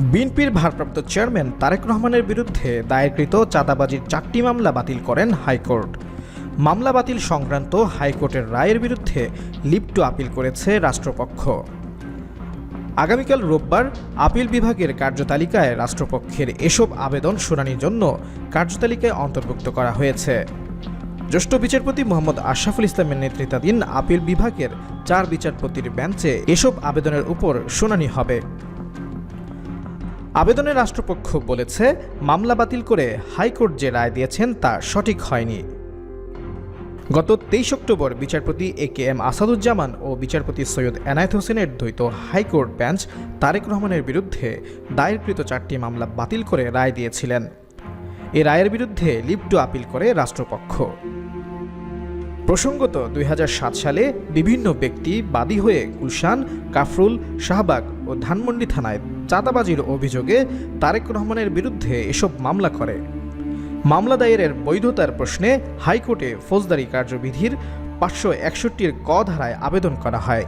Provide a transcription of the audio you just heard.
বিএনপির ভারপ্রাপ্ত চেয়ারম্যান তারেক রহমানের বিরুদ্ধে দায়েরকৃত চাঁদাবাজির চারটি মামলা বাতিল করেন হাইকোর্ট। মামলা বাতিল সংক্রান্ত হাইকোর্টের রায়ের বিরুদ্ধে লিপ্ট আপিল করেছে রাষ্ট্রপক্ষ। আগামীকাল রোববার আপিল বিভাগের কার্যতালিকায় রাষ্ট্রপক্ষের এসব আবেদন শুনানির জন্য কার্যতালিকায় অন্তর্ভুক্ত করা হয়েছে। জ্যেষ্ঠ বিচারপতি মোহাম্মদ আশরাফুল ইসলামের নেতৃত্বাধীন আপিল বিভাগের চার বিচারপতির বেঞ্চে এসব আবেদনের উপর শুনানি হবে। আবেদনে রাষ্ট্রপক্ষ বলেছে, মামলা বাতিল করে হাইকোর্ট যে রায় দিয়েছেন তা সঠিক হয়নি। গত তেইশ অক্টোবর বিচারপতি এ কে এম আসাদুজ্জামান ও বিচারপতি সৈয়দ এনায়েত হোসেনের দ্বৈত হাইকোর্ট বেঞ্চ তারেক রহমানের বিরুদ্ধে দায়েরকৃত চারটি মামলা বাতিল করে রায় দিয়েছিলেন। এ রায়ের বিরুদ্ধে লিপ্ট আপিল করে রাষ্ট্রপক্ষ। প্রসঙ্গত দুই হাজার সাত সালে বিভিন্ন ব্যক্তি বাদী হয়ে গুলশান, কাফরুল, শাহবাগ ও ধানমন্ডি থানায় চাঁদাবাজির অভিযোগে তারেক রহমানের বিরুদ্ধে এসব মামলা করে। মামলা দায়েরের বৈধতার প্রশ্নে হাইকোর্টে ফৌজদারি কার্যবিধির পাঁচশো একষট্টির ক ধারায় আবেদন করা হয়।